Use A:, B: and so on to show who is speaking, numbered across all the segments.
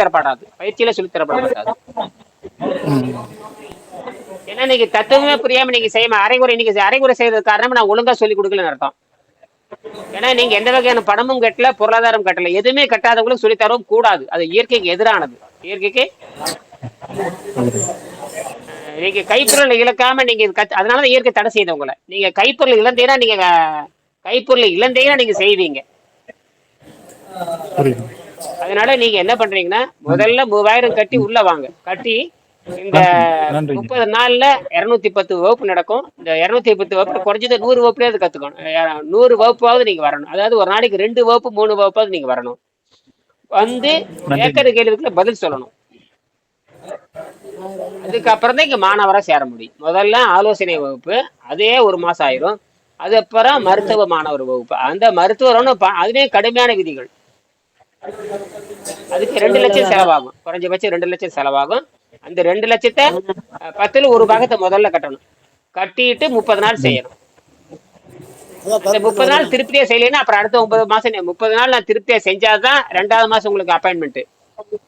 A: தரப்படாது பயிற்சியில சொல்லி
B: தரப்படாது
A: ஏன்னா நீங்க தத்துவமே புரியாம நீங்க செய்ய அரைகுறை நீங்க அரைகுறை செய்யறது காரணம் நான் ஒழுங்கா சொல்லி கொடுக்கலன்னு அர்த்தம். ஏன்னா நீங்க எந்த வகையான பணமும் கட்டல பொருளாதாரம் கட்டல எதுவுமே கட்டாதவங்களுக்கு சொல்லி தரவும் கூடாது. அது இயற்கைக்கு எதிரானது. இயற்கைக்கு நீங்க கைப்பொருளை இழக்காம நீங்க இது அதனாலதான் இயற்கை தடை செய்யுது உங்களை. நீங்க கைப்பொருள் இழந்தீங்கன்னா நீங்க கைப்பொருள் இழந்தீங்கன்னா நீங்க செய்வீங்க. அதனால நீங்க என்ன பண்றீங்கன்னா முதல்ல மூவாயிரம் கட்டி உள்ள வாங்க. கட்டி இந்த. முப்பது நாள்ல இருநூத்தி பத்து வகுப்பு நடக்கும். இந்த இருநூத்தி பத்து வகுப்பு குறைஞ்சது நூறு வகுப்புலயாவது கத்துக்கணும். நூறு வகுப்பாவது நீங்க வரணும். அதாவது ஒரு நாளைக்கு ரெண்டு வகுப்பு மூணு வகுப்பாவது நீங்க வரணும். வந்து. கேட்கற கேள்விக்குள்ள பதில் சொல்லணும். அதுக்கப்புறம் தான் இங்க மாணவரா சேர முடியும். முதல்ல ஆலோசனை வகுப்பு அதே ஒரு மாசம் ஆயிரும். அதுக்கப்புறம் மருத்துவ மாணவர் வகுப்பு. அந்த மருத்துவர் அதுலயே கடுமையான விதிகள். அதுக்கு ரெண்டு லட்சம் செலவாகும். குறைஞ்சபட்சம் ரெண்டு லட்சம் செலவாகும். அந்த ரெண்டு லட்சத்தை பத்துல ஒரு பாகத்தை முதல்ல கட்டணும். கட்டிட்டு முப்பது நாள் செய்யணும். அந்த முப்பது நாள் திருப்தியா செய்யலைன்னா அப்புறம் அடுத்த ஒன்பது மாசம் முப்பது நாள் நான் திருப்தியா செஞ்சாதான் ரெண்டாவது மாசம் உங்களுக்கு அப்பாயின்மெண்ட்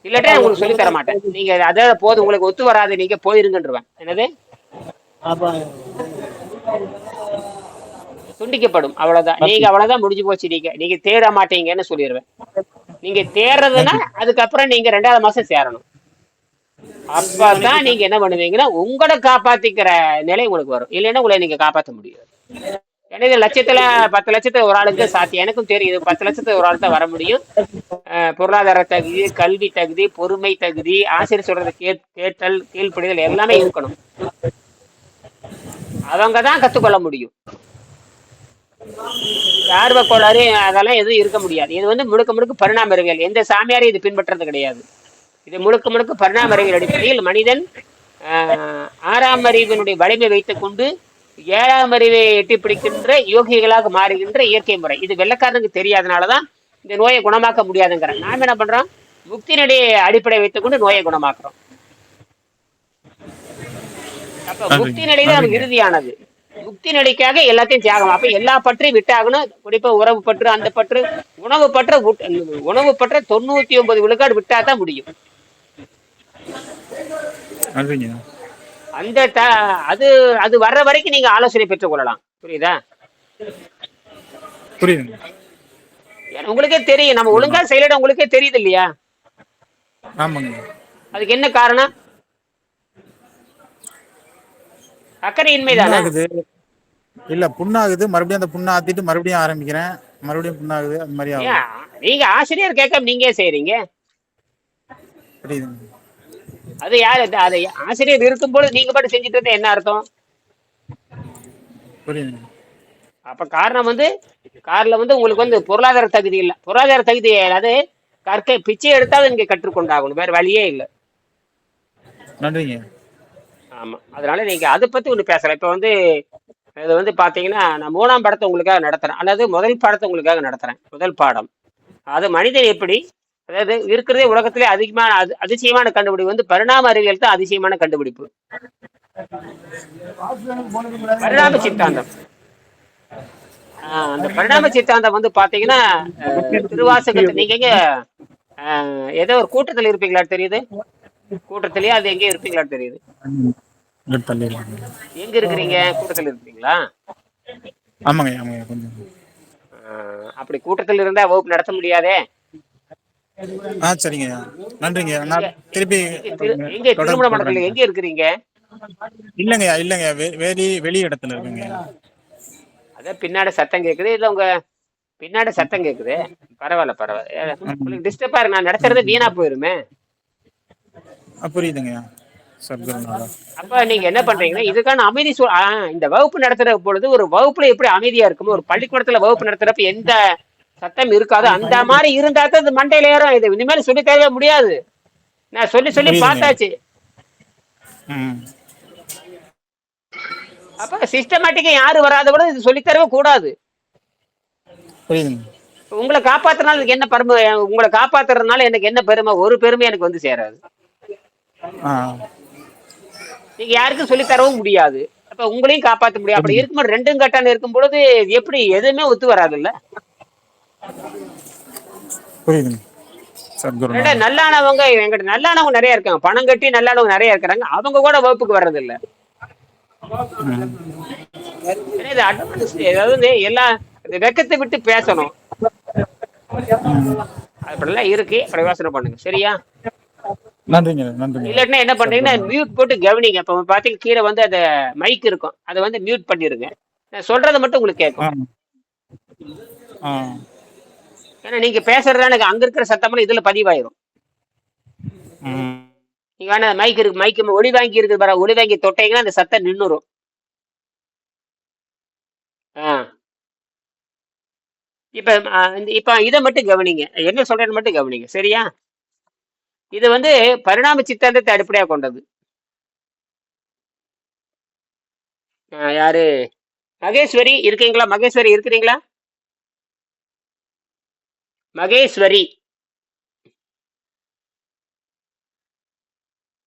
A: இல்லாட்டா உங்களுக்கு சொல்லி தர மாட்டேன். நீங்க அதே போதும். உங்களுக்கு ஒத்து வராது. நீங்க போயிருங்கன்றவேன். என்னது? துண்டிக்கப்படும். அவ்வளவுதான். நீங்க அவ்வளவுதான் முடிஞ்சு போச்சு. நீங்க நீங்க தேட மாட்டீங்கன்னு சொல்லிடுவேன் நீங்க தேடுறதுன்னா அதுக்கப்புறம் நீங்க ரெண்டாவது மாசம் சேரணும். அப்பதான் நீங்க என்ன பண்ணுவீங்கன்னா உங்களை காப்பாத்திக்கிற நிலை உங்களுக்கு வரும். இல்லைன்னா உங்களை நீங்க காப்பாத்த முடியாது. ஏன்னா இது லட்சத்துல பத்து லட்சத்துல ஒரு ஆளுக்கு சாத்தியம். எனக்கும் தெரியும் இது பத்து லட்சத்துல ஒரு ஆள் தான் வர முடியும். அஹ் பொருளாதார தகுதி கல்வி தகுதி பொறுமை தகுதி ஆசிரியர் சொல்றதை கே கேட்டல் கீழ்ப்படிதல் எல்லாமே இருக்கணும். அவங்க தான் கத்துக்கொள்ள முடியும். ஆர்வ கோளாறு அதெல்லாம் எதுவும் இருக்க முடியாது. இது வந்து முழுக்க முழுக்க பரிணாம அறிவியல் எந்த சாமியாரையும் இது பின்பற்றது கிடையாது. இது முழுக்க முழுக்க பரிணாம அறிவியல் அடிப்படையில் மனிதன் ஆறாம் அறிவினுடைய வலிமை வைத்துக் கொண்டு ஏழாம் அறிவை எட்டி பிடிக்கின்ற யோகிகளாக மாறுகின்ற இயற்கை முறை. இது வெள்ளக்காரனுக்கு தெரியாதனாலதான் இந்த நோயை குணமாக்க முடியாதுங்கிற நாம என்ன பண்றோம்? முக்தியினுடைய அடிப்படை வைத்துக் கொண்டு நோயை குணமாக்குறோம். அப்ப. முக்தி நிலை தான் நமக்கு இறுதியானது. முக்தி நிலைக்காக எல்லாத்தையும் தியாகம். அப்ப எல்லா பற்றையும் விட்டாகணும். குறிப்பா உறவு பற்று அந்த பற்று உணவு பற்ற உணவு பற்ற தொண்ணூத்தி ஒன்பது விழுக்காடு விட்டா தான் முடியும் அந்த அது அது வர்ற வரைக்கும் நீங்க ஆலோசனை பெற்றுக் கொள்ளலாம். புரியுதா? ஏன்னா உங்களுக்கே தெரியும். நம்ம ஒழுங்கா செயலிட உங்களுக்கே தெரியுது இல்லையா? அதுக்கு என்ன காரணம்? அக்கறையின்மை தானே
B: இல்ல புண்ணாகுது. மறுபடியும் அந்த புண்ணை ஆத்திட்டு மறுபடியும் ஆரம்பிக்கிறேன். மறுபடியும் புண்ணாகுது. அந்த மாதிரி ஆகும்
A: நீங்க ஆசிரியர் கேட்காம நீங்க செய்றீங்க? அது யாரு? அது ஆசிரியர் இருக்கும்போது நீங்க பாட்டு செஞ்சுட்டு இருந்தா என்ன அர்த்தம்?
B: புரியுதுங்க
A: அப்ப காரணம் வந்து கார்ல வந்து உங்களுக்கு வந்து பொருளாதார தகுதி இல்ல. பொருளாதார தகுதி அது கற்கை பிச்சை எடுத்தாலும் நீங்க கற்றுக்கொண்டாகணும். வேற வழியே இல்ல.
B: நன்றிங்க.
A: ஆமாம் அதனால நீங்க அதை பத்தி ஒண்ணு பேசலாம் இப்போ வந்து இது வந்து பாத்தீங்கன்னா நான் மூணாம் படத்தை உங்களுக்காக நடத்துகிறேன் அல்லது முதல் பாடத்தை உங்களுக்காக நடத்துறேன். முதல் பாடம். அது மனிதன் எப்படி? அதாவது இருக்கிறதே உலகத்திலே அதிகமான அது அதிசயமான கண்டுபிடிப்பு வந்து பரிணாம அறிவியல் தான் அதிசயமான கண்டுபிடிப்பு. பரிணாம சித்தாந்தம். ஆஹ் அந்த பரிணாம சித்தாந்தம் வந்து பாத்தீங்கன்னா திருவாசகத்தை நீங்க எங்க ஆஹ், ஏதோ ஒரு கூட்டத்துல இருப்பீங்களா தெரியுது? கூட்டத்திலேயே அது எங்கேயும் இருப்பீங்களா தெரியுது?
B: தள்ளிடலாங்க
A: எங்க இருக்கிறீங்க? கூட்டத்துல இருக்கிறீங்களா?
B: ஆமாங்க ஆமாங்க கொஞ்சம்.
A: அப்படி கூட்டத்தில் இருந்தா வகுப்பு நடத்த முடியாதே?
B: ஆ சரிங்க. நன்றிங்க. நான் திருப்பி
A: எங்க திருமண மண்டபத்துல. எங்க இருக்கிறீங்க?
B: இல்லைங்க இல்லைங்க. வெ- வெளி வெளி இடத்துல இருக்குங்க.
A: அதான் பின்னாடி சத்தம் கேக்குது. இல்ல உங்க பின்னாடி சத்தம் கேக்குது. பரவாயில்ல பரவாயில்ல. உங்களுக்கு டிஸ்டர்பா இருக்கு. நான் நடத்துறது வீணா போயிருமே.
B: புரியுதுங்க.
A: அப்ப நீங்க என்ன பண்றீங்கன்னா இதுக்கான அமைதி இந்த வகுப்பு நடத்துற பொழுது ஒரு வகுப்புல எப்படி அமைதியா இருக்குமோ ஒரு பள்ளிக்கூடத்துல வகுப்பு நடத்துறப்ப எந்த சத்தம் இருக்காதோ அந்த மாதிரி இருந்தா தான் இது மண்டையில ஏறும். இது இனிமேல் சொல்லி தரவே முடியாது. நான் சொல்லி சொல்லி. பார்த்தாச்சு. அப்ப சிஸ்டமேட்டிக்கா யாரு வராத கூட இது சொல்லி தரவே கூடாது. உங்களை காப்பாத்துறதுனால எனக்கு என்ன பெருமை உங்களை காப்பாத்துறதுனால எனக்கு என்ன பெருமை ஒரு பெருமை எனக்கு வந்து சேராது. நீங்க யாருக்கும் சொல்லி தரவும் முடியாது. அப்ப உங்களையும் காப்பாத்த முடியும் அப்படி இருக்கும்போது ரெண்டும் கட்டான இருக்கும் பொழுது எப்படி எதுவுமே ஒத்து வராது இல்ல
B: புரியுதுங்க
A: நல்லானவங்க எங்கிட்ட நல்லானவங்க நிறைய இருக்காங்க. பணம் கட்டி நல்லானவங்க நிறைய இருக்கிறாங்க. அவங்க கூட வகுப்புக்கு வர்றது இல்ல அதாவது எல்லாம் வெக்கத்தை விட்டு பேசணும். அப்படிலாம் இருக்கு. யோசனை பண்ணுங்க. சரியா?
B: நன்றிங்க நன்றிங்க.
A: இல்லாட்டினா என்ன பண்றீங்கன்னா மியூட் போட்டு கவனிங்க. இப்போ பாத்தீங்க கீழே வந்து அந்த மைக் இருக்கும். அதை வந்து மியூட் பண்ணிருங்க. நான் சொல்றதை மட்டும் உங்களுக்கு கேட்கும்.
B: ஆ.
A: ஏன்னா நீங்க பேசுறது எனக்கு அங்க இருக்கிற சத்தமெல்லாம் இதுல பதிவாயிரும். நீங்க வேணா மைக் இருக்கு மைக் ஒளி வாங்கி இருக்கு பாரு. ஒளி வாங்கி தொட்டீங்கன்னா அந்த சத்தம் நின்னுரும். ஆ. இப்ப இப்ப இதை மட்டும் கவனிங்க. என்ன சொல்றேன்னு மட்டும் கவனிங்க. சரியா? இது வந்து பரிணாம சித்தாந்தத்தை அடிப்படையாக கொண்டது. யாரு? மகேஸ்வரி இருக்கீங்களா? மகேஸ்வரி இருக்கிறீங்களா? மகேஸ்வரி.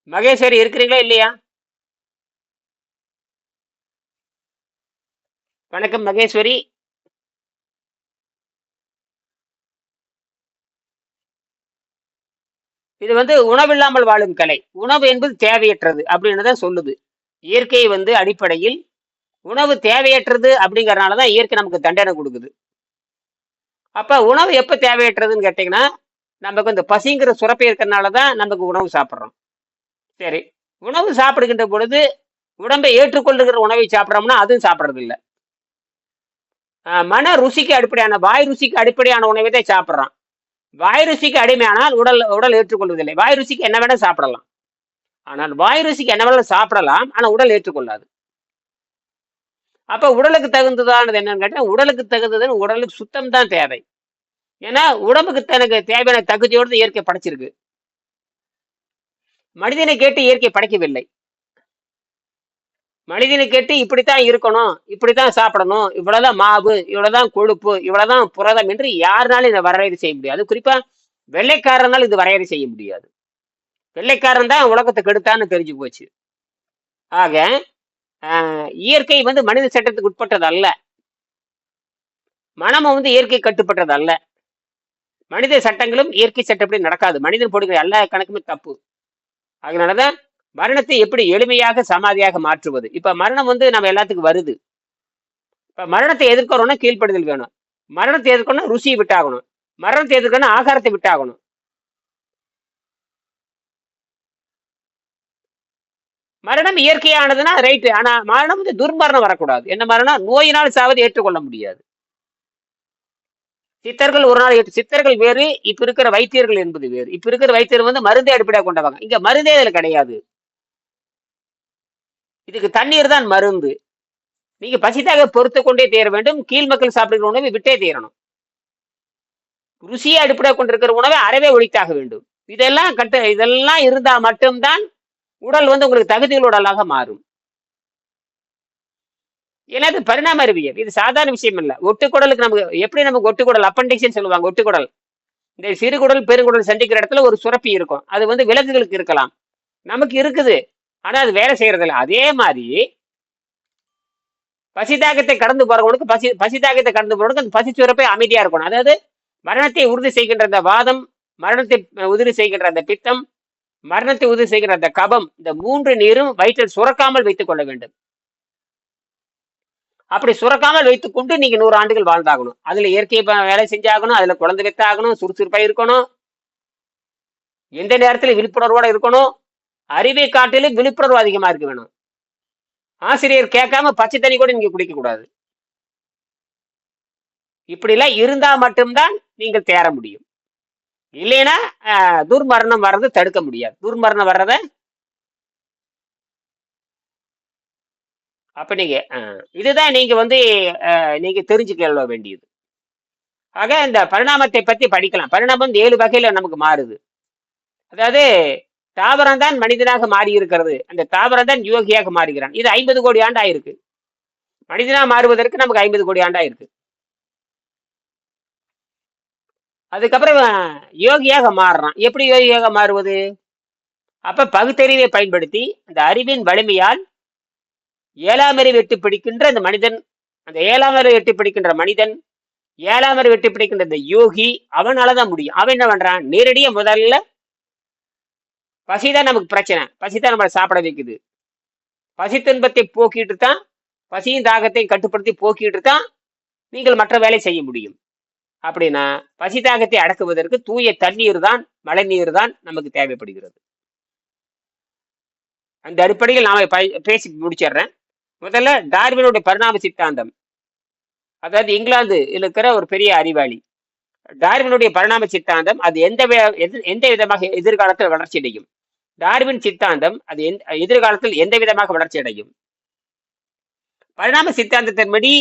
A: மகேஸ்வரி இருக்கிறீங்களா இல்லையா? வணக்கம் மகேஸ்வரி. இது வந்து உணவில்லாமல் வாழும் கலை. உணவு என்பது தேவையற்றது அப்படின்னு தான் சொல்லுது. இயற்கை வந்து அடிப்படையில் உணவு தேவையற்றது அப்படிங்கறதுனால தான் இயற்கை நமக்கு தண்டனை கொடுக்குது. அப்ப உணவு எப்ப தேவையற்றதுன்னு கேட்டீங்கன்னா நமக்கு இந்த பசிங்கிற சுரப்பி இருக்கிறனால தான் நமக்கு உணவு சாப்பிட்றோம். சரி. உணவு சாப்பிடுகின்ற பொழுது உடம்பை ஏற்றுக்கொள்ளுகிற உணவை சாப்பிட்றோம்னா அதுவும் சாப்பிட்றது இல்லை மன ருசிக்கு அடிப்படையான வாய் ருசிக்கு அடிப்படையான உணவை தான் சாப்பிட்றோம். வாய் ருசிக்கு அடிமையானால் உடல் உடல் ஏற்றுக்கொள்வதில்லை. வாய் ருசிக்கு என்ன வேணால் சாப்பிடலாம். ஆனால் வாய் ருசிக்கு என்ன வேணாலும் சாப்பிடலாம் ஆனால் உடல் ஏற்றுக்கொள்ளாது. அப்போ உடலுக்கு தகுந்ததானது என்னன்னு கேட்டால் உடலுக்கு தகுந்ததுன்னு உடலுக்கு சுத்தம் தான் தேவை. ஏன்னா உடம்புக்கு தனக்கு தேவையான தகுதியோடு தான் இயற்கை படைச்சிருக்கு. மனிதனை கேட்டு இயற்கை படைக்கவில்லை. மனிதனை கேட்டு இப்படித்தான் இருக்கணும் இப்படித்தான் சாப்பிடணும் இவ்வளவுதான் மாவு இவ்வளவுதான் கொழுப்பு இவ்வளவுதான் புரதம் என்று யாருனாலும் இதை வரையறை செய்ய முடியாது. குறிப்பா வெள்ளைக்காரனால் இது வரையறை செய்ய முடியாது. வெள்ளைக்காரன் தான் உலகத்தை கெடுத்தான்னு தெரிஞ்சு போச்சு. ஆக ஆஹ், இயற்கை வந்து மனித சட்டத்துக்கு உட்பட்டது அல்ல. மனமும் வந்து இயற்கை கட்டுப்பட்டது அல்ல. மனித சட்டங்களும் இயற்கை சட்டப்படி நடக்காது. மனிதன் போடுகிற எல்லா கணக்குமே தப்பு. அதனாலதான் மரணத்தை எப்படி எளிமையாக சமாதியாக மாற்றுவது? இப்ப மரணம் வந்து நம்ம எல்லாத்துக்கும் வருது. இப்ப மரணத்தை எதிர்க்கிறோம்னா கீழ்ப்படுதல் வேணும். மரணத்தை எதிர்க்கணும்னா ருசியை விட்டாகணும். மரணத்தை எதிர்க்கணும்னா ஆகாரத்தை விட்டாகணும். மரணம் இயற்கையானதுன்னா ரைட்டு ஆனா மரணம் வந்து துர்மரணம் வரக்கூடாது. என்ன மரணம்? நோயினால் சாவது ஏற்றுக்கொள்ள முடியாது. சித்தர்கள் ஒரு நாள் ஏற்று- சித்தர்கள் வேறு இப்ப இருக்கிற வைத்தியர்கள் என்பது வேறு. இப்ப இருக்கிற வைத்தியர் வந்து மருந்தை அடிப்படையாக கொண்டவங்க. இங்க மருந்தே இதுல கிடையாது. இதுக்கு தண்ணீர் தான் மருந்து. நீங்க பசித்தாக பொறுத்து கொண்டே தீர வேண்டும். கீழ் மக்கள் சாப்பிடுகிற உணவை விட்டே தீரணும் ருசியை அடிப்படையாக கொண்டிருக்கிற உணவை அறவே ஒழித்தாக வேண்டும். இதெல்லாம் கட்டு இதெல்லாம் இருந்தா மட்டும்தான் உடல் வந்து உங்களுக்கு தகுதிகள் உடலாக மாறும். ஏன்னா இது பரிணாம அறிவியல். இது சாதாரண விஷயம் இல்லை. ஒட்டுக்குடலுக்கு நமக்கு எப்படி நமக்கு ஒட்டுக்குடல்? அப்பண்டிக்ஸ்ன்னு சொல்லுவாங்க ஒட்டுக்குடல். இந்த சிறுகுடல் பெருங்குடல் சந்திக்கிற இடத்துல ஒரு சுரப்பி இருக்கும். அது வந்து விலங்குகளுக்கு இருக்கலாம். நமக்கு இருக்குது. ஆனா அது வேலை செய்யறது அதே மாதிரி பசி தாக்கத்தை கடந்து போறவனுக்கு பசி பசி தாக்கத்தை கடந்து போறவனுக்கு அந்த பசி சுரப்பை அமைதியா இருக்கணும். அதாவது மரணத்தை உறுதி செய்கின்ற அந்த வாதம் மரணத்தை உறுதி செய்கின்ற அந்த பித்தம் மரணத்தை உறுதி செய்கிற அந்த கபம் இந்த மூன்று நீரும் வயிற்றில் சுரக்காமல் வைத்துக் கொள்ள வேண்டும். அப்படி சுரக்காமல் வைத்துக் கொண்டு நீங்க நூறு ஆண்டுகள் வாழ்ந்தாகணும். அதுல இயற்கை வேலை செஞ்சாகணும் அதுல குழந்தை வைத்தாகணும் சுறுசுறுப்பா இருக்கணும் எந்த நேரத்துல விழிப்புணர்வோட இருக்கணும் அறிவை காட்டிலும் விழிப்புணர்வு அதிகமா இருக்க வேணும். ஆசிரியர் கேட்காம பச்சை தண்ணி கூட நீங்க குடிக்க கூடாது. இப்படி எல்லாம் இருந்தா மட்டும்தான் நீங்கள் தேர முடியும். இல்லைன்னா துர்மரணம் வர்றது தடுக்க முடியாது. துர்மரணம் வர்றத அப்ப நீங்க ஆஹ், இதுதான் நீங்க வந்து நீங்க தெரிஞ்சுக்கொள்ள வேண்டியது. ஆக இந்த பரிணாமத்தை பத்தி படிக்கலாம். பரிணாமம் இந்த ஏழு வகையில நமக்கு மாறுது. அதாவது தாவரம் தான் மனிதனாக மாறி இருக்கிறது அந்த தாவரம் தான் யோகியாக மாறுகிறான். இது ஐம்பது கோடி ஆண்டு ஆயிருக்கு மனிதனா மாறுவதற்கு நமக்கு ஐம்பது கோடி ஆண்டு ஆயிருக்கு அதுக்கப்புறம் யோகியாக மாறுறான். எப்படி யோகியாக மாறுவது? அப்ப பகுத்தறிவை பயன்படுத்தி அந்த அறிவின் வலிமையால் ஏழாம் அறிவு எட்டு பிடிக்கின்ற அந்த மனிதன் அந்த ஏழாம் அறிவு எட்டு பிடிக்கின்ற மனிதன் ஏழாம் அறிவு வெட்டி பிடிக்கின்ற இந்த யோகி அவனாலதான் முடியும். அவன் என்ன பண்றான்? நேரடியாக முதல்ல பசிதான் நமக்கு பிரச்சனை. பசி தான் நம்மளை சாப்பிட வைக்குது. பசி துன்பத்தை போக்கிட்டு தான் பசியும் தாகத்தையும் கட்டுப்படுத்தி போக்கிட்டு தான் நீங்கள் மற்ற வேலை செய்ய முடியும். அப்படின்னா பசி தாகத்தை அடக்குவதற்கு தூய தண்ணீர் தான் மழை நீர் தான் நமக்கு தேவைப்படுகிறது. அந்த அடிப்படையில் நாம ப- பேசி முடிச்சிடுறேன். முதல்ல டார்வினுடைய பரிணாம சித்தாந்தம். அதாவது இங்கிலாந்து இருக்கிற ஒரு பெரிய அறிவாளி. டார்வினுடைய பரிணாம சித்தாந்தம் அது எந்த எது- எந்த விதமாக எதிர்காலத்தில் வளர்ச்சி அடையும்? டார்வின் சித்தாந்தம் அது எதிர்காலத்தில் எந்த விதமாக வளர்ச்சி அடையும்? பரிணாம சித்தாந்தத்தின்படி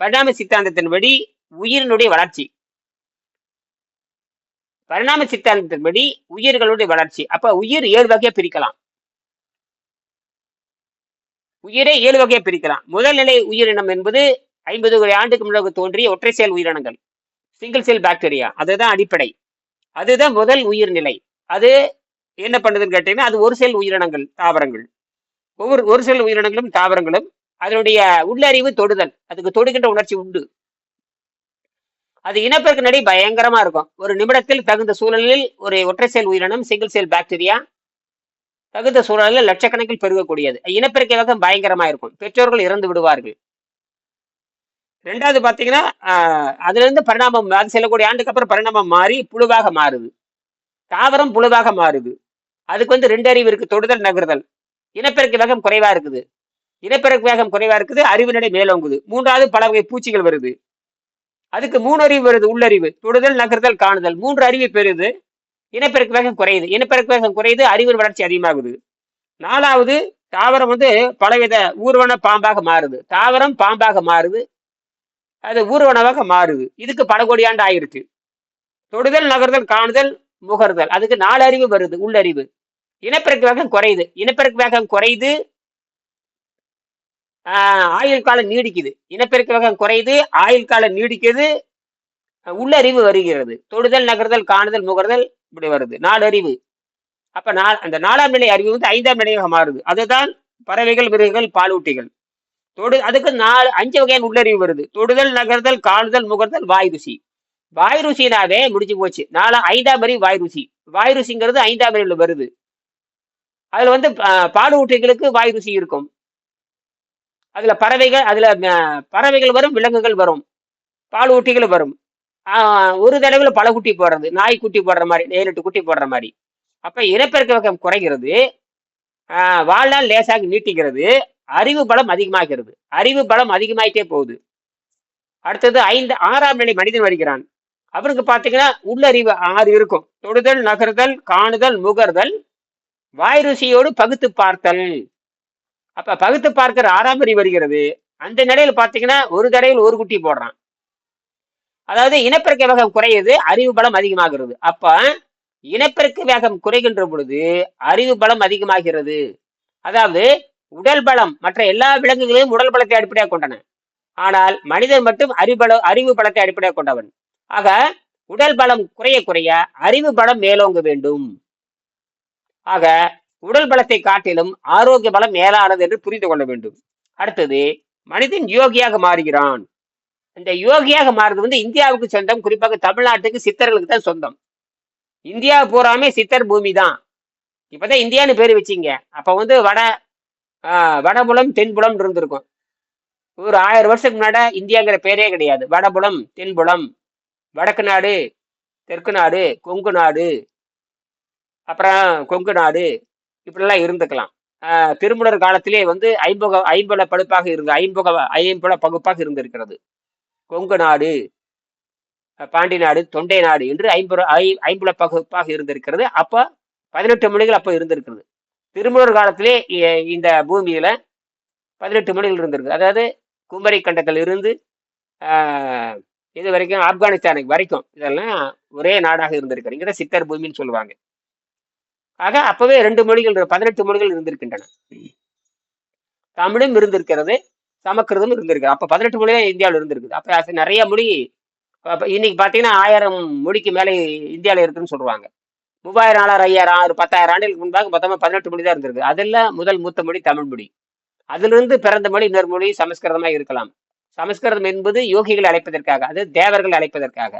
A: பரிணாம சித்தாந்தத்தின்படி உயிரினுடைய வளர்ச்சி. பரிணாம சித்தாந்தத்தின்படி உயிர்களுடைய வளர்ச்சி. அப்ப உயிர் ஏழு வகையா பிரிக்கலாம். உயிரை ஏழு வகையா பிரிக்கலாம். முதல் நிலை உயிரினம் என்பது ஐம்பது ஆண்டுக்கு முன்னாடி தோன்றிய ஒற்றை செயல் உயிரினங்கள். சிங்கிள் செல் பாக்டீரியா அதுதான் அடிப்படை. அதுதான் முதல் உயிர்நிலை. அது என்ன பண்ணுதுன்னு கேட்டீங்கன்னா அது ஒரு செல் உயிரினங்கள் தாவரங்கள். ஒவ்வொரு ஒரு செல் உயிரினங்களும் தாவரங்களும் அதனுடைய உள்ளறிவு தொடுதல் அதுக்கு தொடுகின்ற உணர்ச்சி உண்டு. அது இனப்பெருக்க நடை பயங்கரமா இருக்கும். ஒரு நிமிடத்தில் தகுந்த சூழலில் ஒரு ஒற்றை செல் உயிரினம் சிங்கிள் செல் பாக்டீரியா தகுந்த சூழலில் லட்சக்கணக்கில் பெருகக்கூடியது. இனப்பெருக்க வகம் பயங்கரமா இருக்கும். பெற்றோர்கள் இறந்து விடுவார்கள். ரெண்டாவது பாத்தீங்கன்னா அதுல இருந்து பரிணாமம் அது செல்லக்கூடிய ஆண்டுக்கு அப்புறம் பரிணாமம் மாறி புழுவாக மாறுது. தாவரம் புழுவாக மாறுது. அதுக்கு வந்து ரெண்டு அறிவு இருக்கு. தொடுதல் நகர்தல். இனப்பெருக்க வேகம் குறைவா இருக்குது. இனப்பெருக்க வேகம் குறைவா இருக்குது. அறிவு நடை மேலோங்குது. மூன்றாவது பல வகை பூச்சிகள் வருது. அதுக்கு மூணு அறிவு வருது. உள்ளறிவு. தொடுதல் நகர்தல் காணுதல். மூன்று அறிவு பெறுது. இனப்பெருக்க வேகம் குறையுது. இனப்பெருக்க வேகம் குறையுது. அறிவின் வளர்ச்சி அதிகமாகுது. நாலாவது தாவரம் வந்து பலவித ஊர்வன பாம்பாக மாறுது. தாவரம் பாம்பாக மாறுது. அது ஊர்வனவாக மாறுது. இதுக்கு பல கோடி ஆண்டு ஆயிருக்கு. தொடுதல் நகர்தல் காணுதல் முகர்தல். அதுக்கு நாலு அறிவு வருது. உள்ளறிவு. இனப்பெருக்க வேகம் குறையுது. இனப்பெருக்க வேகம் குறையுது. ஆயுள் காலம் நீடிக்குது. இனப்பெருக்க வேகம் குறையுது. ஆயுள் காலம் நீடிக்குது. உள்ளறிவு வருகிறது. தொடுதல் நகர்தல் காணுதல் முகர்தல் இப்படி வருது. நாலறிவு அப்ப நா அந்த நாலாம் நிலை அறிவு வந்து ஐந்தாம் நிலையாக மாறுது. அதுதான் பறவைகள் மிருகங்கள் பாலூட்டிகள். தொடு அதுக்கு நாலு அஞ்சு வகையான உள்ளறிவு வருது. தொடுதல் நகர்தல் காணுதல் முகர்தல் வாய் ருசி. வாய் ருசினாவே முடிஞ்சு போச்சு. நாலா ஐந்தாம் அறிவு வாய் ருசி. வாய் ருசிங்கிறது ஐந்தாம் அறிவுல வருது. அதுல வந்து பாலூட்டைகளுக்கு பாலூட்டிகளுக்கு வாய் ருசி இருக்கும். அதுல பறவைகள் அதுல பறவைகள் வரும் விலங்குகள் வரும். பாலூட்டிகள் வரும். ஒரு தடவைல பல குட்டி போடுறது நாய் குட்டி போடுற மாதிரி ஏழு எட்டு குட்டி போடுற மாதிரி. அப்ப இனப்பெருக்க வேகம் குறைகிறது வாழ்நாள் லேசாக நீட்டிக்கிறது அறிவு பலம் அதிகமாகிறது. அறிவு பலம் அதிகமாயிட்டே போகுது. அடுத்தது ஐந்து ஆறாம் நிலை மனிதன் வருகிறான். அவருக்கு பாத்தீங்கன்னா உள்ளறிவு ஆறு இருக்கும். தொடுதல் நகர்தல் காணுதல் முகர்தல் வாய் ருசியோடு பகுத்து பார்த்தல். அப்ப பகுத்து பார்க்கிற ஆறாம் அறிவு வருகிறது. அந்த நிலையில பாத்தீங்கன்னா ஒரு தடையில் ஒரு குட்டி போடுறான். அதாவது இனப்பெருக்க வேகம் குறையுது அறிவு பலம் அதிகமாகிறது. அப்ப இனப்பெருக்க வேகம் குறைகின்ற பொழுது அறிவு பலம் அதிகமாகிறது. அதாவது உடல் பலம் மற்ற எல்லா விலங்குகளையும் உடல் பலத்தை அடிப்படையாக கொண்டன. ஆனால் மனிதன் மட்டும் அறிபல அறிவு பலத்தை அடிப்படையாக கொண்டவன். ஆக உடல் பலம் குறைய குறைய அறிவு பலம் மேலோங்க வேண்டும். ஆக உடல் பலத்தை காட்டிலும் ஆரோக்கிய பலம் மேலானது என்று புரிந்து கொள்ள வேண்டும். அடுத்தது மனிதன் யோகியாக மாறுகிறான். இந்த யோகியாக மாறுறது வந்து இந்தியாவுக்கு சொந்தம் குறிப்பாக தமிழ்நாட்டுக்கு சித்தர்களுக்கு தான் சொந்தம். இந்தியா பூராமே சித்தர் பூமி தான் இப்பதான் இந்தியான்னு பேர் வச்சிங்க. அப்ப வந்து வட வடபுலம் தென்புலம் இருந்திருக்கும். ஒரு ஆயிரம் வருஷத்துக்கு முன்னாடி இந்தியாங்கிற பேரே கிடையாது. வடபுலம் தென்புலம் வடக்கு நாடு தெற்கு நாடு கொங்கு நாடு அப்புறம் கொங்கு நாடு இப்படிலாம் இருந்துக்கலாம். திருமுடர் காலத்திலே வந்து ஐம்புக ஐம்பல படுப்பாக இருந்து ஐம்புக ஐம்பல பகுப்பாக இருந்திருக்கிறது. கொங்கு நாடு பாண்டி நாடு தொண்டை நாடு என்று ஐம்புற ஐ ஐம்புல பகுப்பாக இருந்திருக்கிறது. அப்போ பதினெட்டு மொழிகள் அப்போ இருந்திருக்கிறது. திருமணர் காலத்திலே இந்த பூமியில பதினெட்டு மொழிகள் இருந்திருக்கு அதாவது குமரி கண்டத்தில் இருந்து இது வரைக்கும் ஆப்கானிஸ்தானுக்கு வரைக்கும் இதெல்லாம் ஒரே நாடாக இருந்திருக்கிறது. இங்கே சித்தர் பூமின்னு சொல்லுவாங்க. ஆக அப்பவே ரெண்டு மொழிகள் பதினெட்டு மொழிகள் இருந்திருக்கின்றன. தமிழும் இருந்திருக்கிறது சமக்கிருதம் இருந்திருக்கு அப்ப பதினெட்டு மொழி தான் இந்தியாவில் இருந்திருக்குது. அப்ப நிறைய மொழி இன்னைக்கு பாத்தீங்கன்னா ஆயிரம் மொழிக்கு மேலே இந்தியாவில் இருக்குன்னு சொல்லுவாங்க மூவாயிரம் நாலாயிரம் ஐயாயிரம் ஒரு பத்தாயிரம் ஆண்டுகளுக்கு முன்பாக மொத்தமா பதினெட்டு மொழி தான் இருந்திருக்கு அதெல்லாம் முதல் மூத்த மொழி தமிழ் மொழி. அதிலிருந்து பிறந்த மொழி இன்னொரு மொழி சமஸ்கிருதமா இருக்கலாம். சமஸ்கிருதம் என்பது யோகிகள் அழைப்பதற்காக அது தேவர்கள் அழைப்பதற்காக.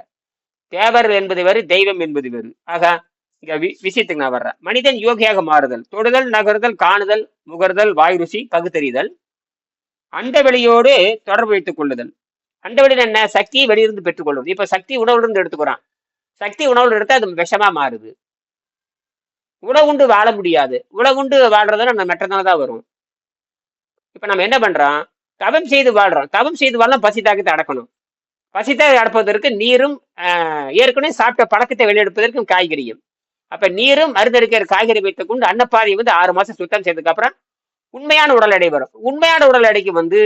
A: தேவர் என்பது வேறு தெய்வம் என்பது வேறு. ஆக விஷயத்துக்கு நான் வர்றேன். மனிதன் யோகியாக மாறுதல் தொடுதல் நகர்தல் காணுதல் முகர்தல் வாய் ருசி பகுத்தறிதல். அண்டவெளியோடு தொடர்பு வைத்துக் கொள்ளுதல். அண்டவெளியில் என்ன? சக்தியை வெளியிருந்து பெற்றுக்கொள்வது இப்ப சக்தி உணவுலிருந்து எடுத்துக்கிறான் சக்தி உணவுல எடுத்தா அது விஷமா மாறுது. உணவுண்டு வாழ முடியாது. உணவுண்டு வாழ்றதுன்னா நம்ம மெட்டனால தான் வரும். இப்ப நம்ம என்ன பண்றோம்? தவம் செய்து வாழ்றோம். தவம் செய்து வாழலாம் பசி தாக்கத்தை அடக்கணும். பசி தாக்கத்தை அடப்பதற்கு நீரும் ஆஹ், ஏற்கனவே சாப்பிட்ட பழக்கத்தை வெளியெடுப்பதற்கும் காய்கறியும். அப்ப நீரும் மருந்தெடுக்கிற காய்கறி வைத்துக் கொண்டு அன்னப்பாதையை வந்து ஆறு மாசம் சுத்தம் செய்ததுக்கு அப்புறம் உண்மையான உடல் எடை வரும். உண்மையான உடல் எடைக்கு வந்து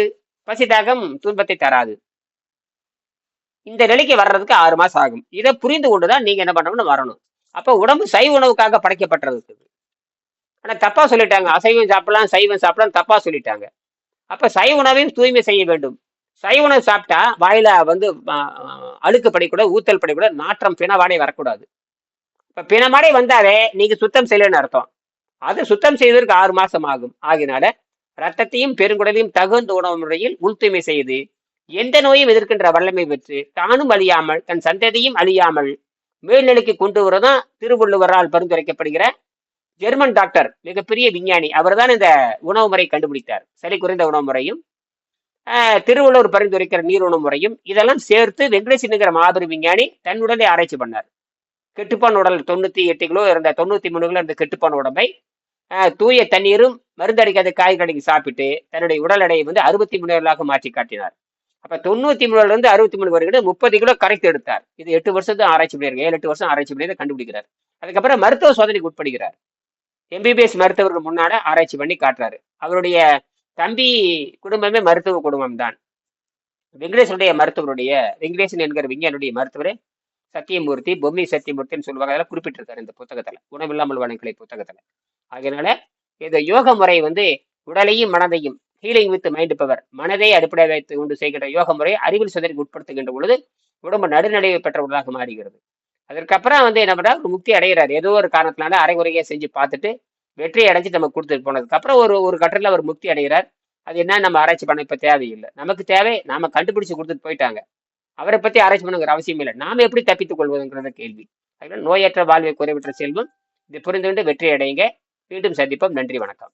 A: பசிதாகம் துன்பத்தை தராது. இந்த நிலைக்கு வர்றதுக்கு ஆறு மாசம் ஆகும். இதை புரிந்து கொண்டுதான் நீங்க என்ன பண்ணணும்னு வரணும். அப்ப உடம்பு சைவ உணவுக்காக படைக்கப்பட்டது ஆனா தப்பா சொல்லிட்டாங்க. அசைவம் சாப்பிடலாம் சைவம் சாப்பிடலாம் தப்பா சொல்லிட்டாங்க. அப்ப சைவ உணவையும் தூய்மை செய்ய வேண்டும். சைவ உணவு சாப்பிட்டா வாயில வந்து அழுக்கு படிக்கூட ஊத்தல் படிக்கூட நாற்றம் பிணவாடை வரக்கூடாது. இப்ப பிணமாடை வந்தாலே நீங்க சுத்தம் செய்யலன்னு அர்த்தம். அது சுத்தம் செய்வதற்கு ஆறு மாசம் ஆகும். ஆகினால ரத்தத்தையும் பெருங்குடலையும் தகுந்த உணவு முறையில் உள்தூய்மை செய்து எந்த நோயும் எதிர்க்கின்ற வல்லமை பெற்று தானும் அழியாமல் தன் சந்ததியும் அழியாமல் மேல்நிலைக்கு கொண்டு வரதான் திருவள்ளுவரால் பரிந்துரைக்கப்படுகிற ஜெர்மன் டாக்டர் மிகப்பெரிய விஞ்ஞானி. அவர்தான் இந்த உணவு முறை கண்டுபிடித்தார். சளி குறைந்த உணவு முறையும் ஆஹ், திருவள்ளுவர் பரிந்துரைக்கிற நீர் உணவு முறையும் இதெல்லாம் சேர்த்து வெங்கடேசனுங்கிற மாபெரும் விஞ்ஞானி தன் உடலை ஆராய்ச்சி பண்ணார். கெட்டுப்பான் உடல் தொண்ணூத்தி எட்டு கிலோ இருந்த தொண்ணூத்தி மூணு கிலோ இருந்த கெட்டுப்பான் உடம்பை. ஆஹ், தூய தண்ணீரும் மருந்தடிக்காத காய்கறிக்கு சாப்பிட்டு தன்னுடைய உடல் எடையை வந்து அறுபத்தி மூணு கிலோவாக மாற்றி காட்டினார். அப்ப தொண்ணூத்தி மூணுல இருந்து அறுபத்தி மூணு வரைக்கும் முப்பது கிலோ கரைத்து எடுத்தார். இது எட்டு வருஷத்து ஆராய்ச்சி பண்ணியிருக்காரு. ஏழு எட்டு வருஷம் ஆராய்ச்சி பண்ணி கண்டுபிடிக்கிறார். அதுக்கப்புறம் மருத்துவ சோதனைக்கு உட்படுகிறார். எம்பிபிஎஸ் மருத்துவருக்கு முன்னாட ஆராய்ச்சி பண்ணி காட்டுறாரு. அவருடைய தம்பி குடும்பமே மருத்துவ குடும்பம் தான் வெங்கடேசனுடைய மருத்துவருடைய வெங்கடேசன் என்கிற விஞ்ஞானுடைய மருத்துவரே சத்தியமூர்த்தி பொம்மை சத்தியமூர்த்தின்னு சொல்லுவாங்க. அதெல்லாம் குறிப்பிட்டிருக்காரு இந்த புத்தகத்துல. உணவில்லாமல் வனங்களை புத்தகத்துல. அதனால இந்த யோக முறை வந்து உடலையும் மனதையும் ஹீலிங் வித் மைண்ட் பவர் மனதை அடிப்படையாக வைத்து கொண்டு செய்கின்ற யோக முறை அறிவியல் சோதனைக்கு உட்படுத்துகின்ற பொழுது உடம்பு நடுநடைவை பெற்றவர்களாக மாறுகிறது. அதற்கப்புறம் வந்து என்ன பண்றாரு? ஒரு முக்தி அடைகிறார். ஏதோ ஒரு காரணத்தினால அரைகுறையா செஞ்சு பார்த்துட்டு வெற்றி அடைஞ்சு நம்ம கொடுத்துட்டு போனதுக்கு அப்புறம் ஒரு ஒரு கட்டத்தில் அவர் முக்தி அடைகிறார். அது என்ன? நம்ம ஆராய்ச்சி பண்ண இப்போ தேவையில்லை. நமக்கு தேவை. நாம கண்டுபிடிச்சு கொடுத்துட்டு போயிட்டாங்க. அவரை பத்தி ஆராய்ச்சி பண்ணுங்கிற அவசியம் இல்லை. நாம எப்படி தப்பித்துக் கொள்வதுங்கிறத கேள்வி. அதனால நோயற்ற வாழ்வை குறைவற்ற செல்வம் இதை புரிந்து கொண்டு வெற்றி அடையுங்க மீண்டும் சந்திப்போம். நன்றி வணக்கம்.